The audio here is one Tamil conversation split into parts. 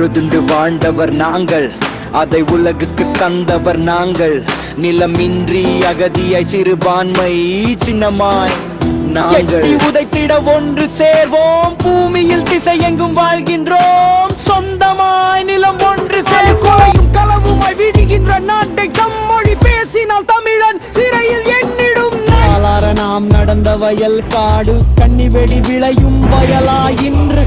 உழுதுண்டு வாழ்ந்தவர் நாங்கள். அதை உலகுக்கு தந்தவர் நாங்கள். நிலமின்றி அகதியாய் சிறுபான்மை சின்னமாய் நாங்கள். உதைத்திட ஒன்று சேர்வோம். பூமியில் திசையெங்கும் வாழ்கின்றோம். சொந்தமாய் நிலம் ஒன்று சேர்வோம் கொலையும் களவுமாய் விடுகின்ற நாட்டை சம்மொழி பேசினால் தமிழன் சிறையில் எண்ணிடும் நாளார நாம் நடந்த வயல் காடு கண்ணி வெடி விளையும் வயலா இன்று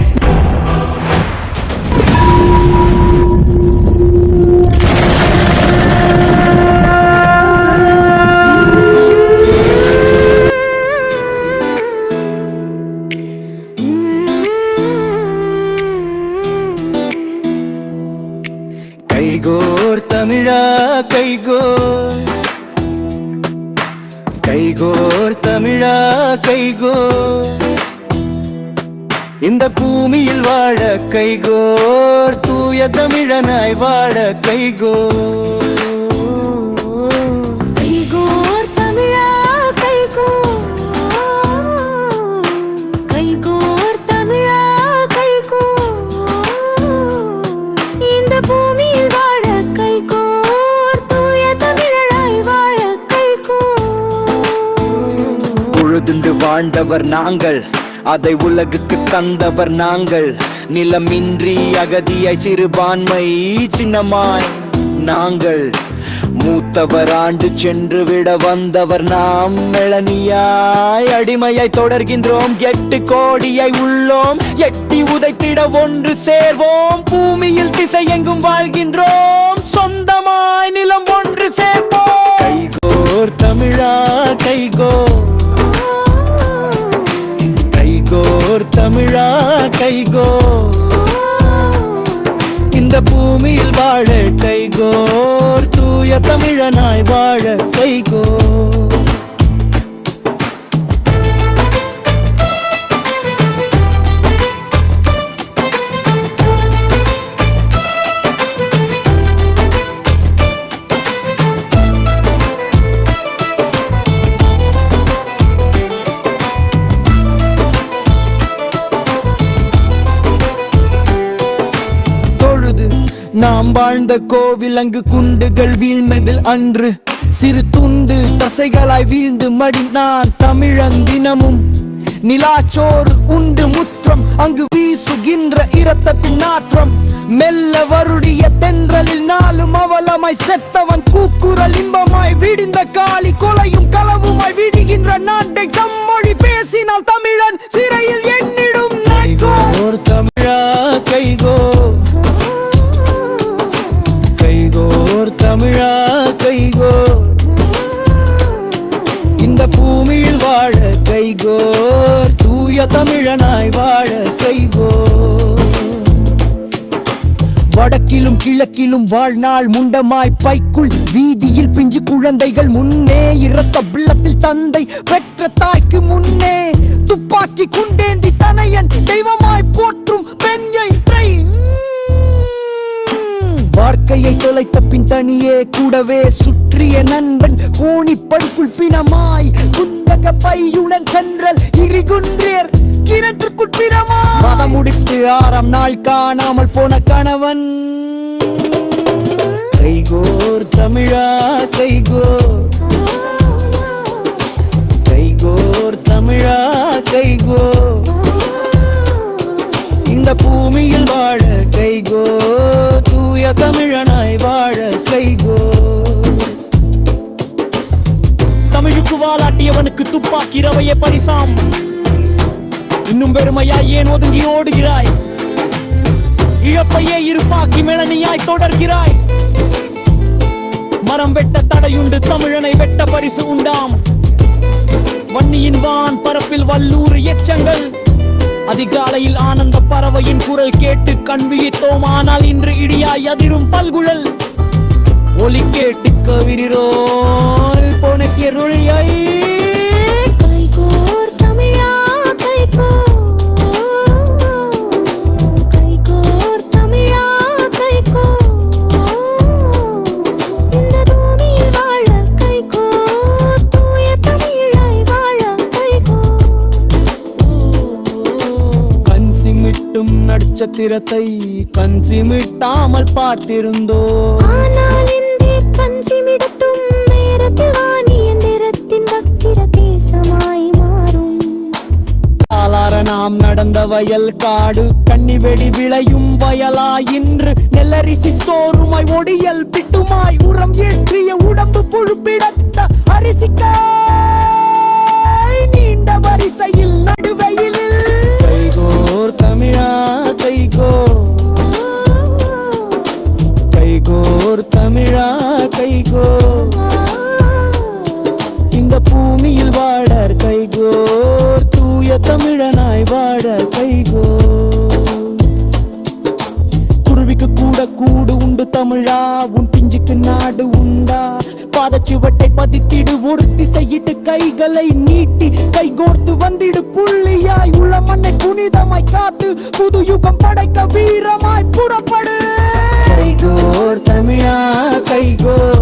கைகோர் தமிழா கைகோர் கைகோர் தமிழா கைகோர் இந்த பூமியில் வாழ கைகோர் தூய தமிழனாய் வாழ கைகோர் வாழ்ந்தவர் நாங்கள். அதை உலகுக்கு தந்தவர் நாங்கள். நிலமின்றி அகதியாய் சிறுபான்மை சின்னமாய் நாங்கள். மூத்தவர் ஆண்டு சென்று விட வந்தவர் நாம் மெளனியாய் அடிமையை தொடர்கின்றோம் எட்டு கோடியை உள்ளோம். எட்டி உதைத்திட ஒன்று சேர்வோம். பூமியில் திசையெங்கும் வாழ்கின்றோம். சொந்தமாய் நிலம் ஒன்று சேர்ப்போம். தூய தமிழனாய் வாழ கைகோ நாம் வாழ்ந்த கோவில் அங்கு குண்டுகள் வீழ்ந்ததில் அன்று. சிறு துண்டு தசைகளாய் வீழ்ந்து மடினான் தமிழன் தினமும். நிலாச்சோறு உண்டு முற்றம் அங்கு வீசுகின்ற இரத்தத்தின் நாற்றம். மெல்ல வருடிய தென்றலில் நாளும் அவலமாய் செத்தவன் கூக்குரல் இன்பமாய் விடிந்த காளி கொலையும் களவு வாழ கைகோர். தூய தமிழனாய் வாழ கைகோர். வடக்கிலும் கிழக்கிலும் வாழ்நாள் முண்டமாய் பைக்குள் வீதியில் பிஞ்சு குழந்தைகள் முன்னே இறத்த பிள்ளத்தில் தந்தை பெற்ற தாய்க்கு முன்னே துப்பாக்கி குண்டேந்தி தனையன் தெய்வம் வாழ்க்கையை தொலைத்த பின் தனியே கூடவே சுற்றிய நண்பன் கோணி படுக்குள் பிணமாய் குந்தக பையுடன் சென்றல் இரிகுன்றேர் கிணற்றுக்குள் பிணமா மதம் முடித்து ஆறாம் நாள் காணாமல் போன கணவன். கைகோர் தமிழா கைகோர். கைகோர் தமிழா கைகோர். இந்த பூமியில் வாழ கைகோ தூய தமிழனாய் வாழ கைகோ தமிழுக்கு வாலாட்டியவனுக்கு துப்பாக்கி ரவைய பரிசாம். இன்னும் பெருமையாய் ஏன் ஒதுங்கி ஓடுகிறாய்? இழப்பையே இருப்பாக்கி மிளனியாய் தொடர்கிறாய். மரம் வெட்ட தடையுண்டு தமிழனை வெட்ட பரிசு உண்டாம். வன்னியின் வான் பரப்பில் வல்லூர் எச்சங்கள். அதிகாலையில் ஆனந்த பறவையின் குரல் கேட்டு கண் விழித்தோம். ஆனால் இன்று இடியாய் அதிரும் பல்குழல். ஒலி கேட்டு கவிரோ நட்சத்திரத்தை கண் சிமிட்டாமல் பார்த்திருந்தோ. ஆனால் இந்தே கஞ்சிமிடத்தும் நேரத்தில் வாணி எந்திரத்தின் வக்கிர தேசமாய் மாறும். ஆளார நாம் நடந்த வயல் காடு கன்னி வெடி விளையும் வயலா இன்று நெல்லரிசி சோறுமாய் ஒடியல் பிட்டுமாய் உரம் ஏற்றிய உடம்பு புழுப்பிடத்த அரிசிக்காய் நீண்ட வரிசையில் நடுவையில் பாதச்சுவட்டை பதித்திடு ஒரு திசையிட்டு கைகளை நீட்டி கைகோர்த்து வந்திடு புள்ளியாய் உள்ள மண்ணை புனிதமாய் காத்து புது யுகம் படைக்க வீரமாய் புறப்படு. கைகோர் தமிழா கைகோர்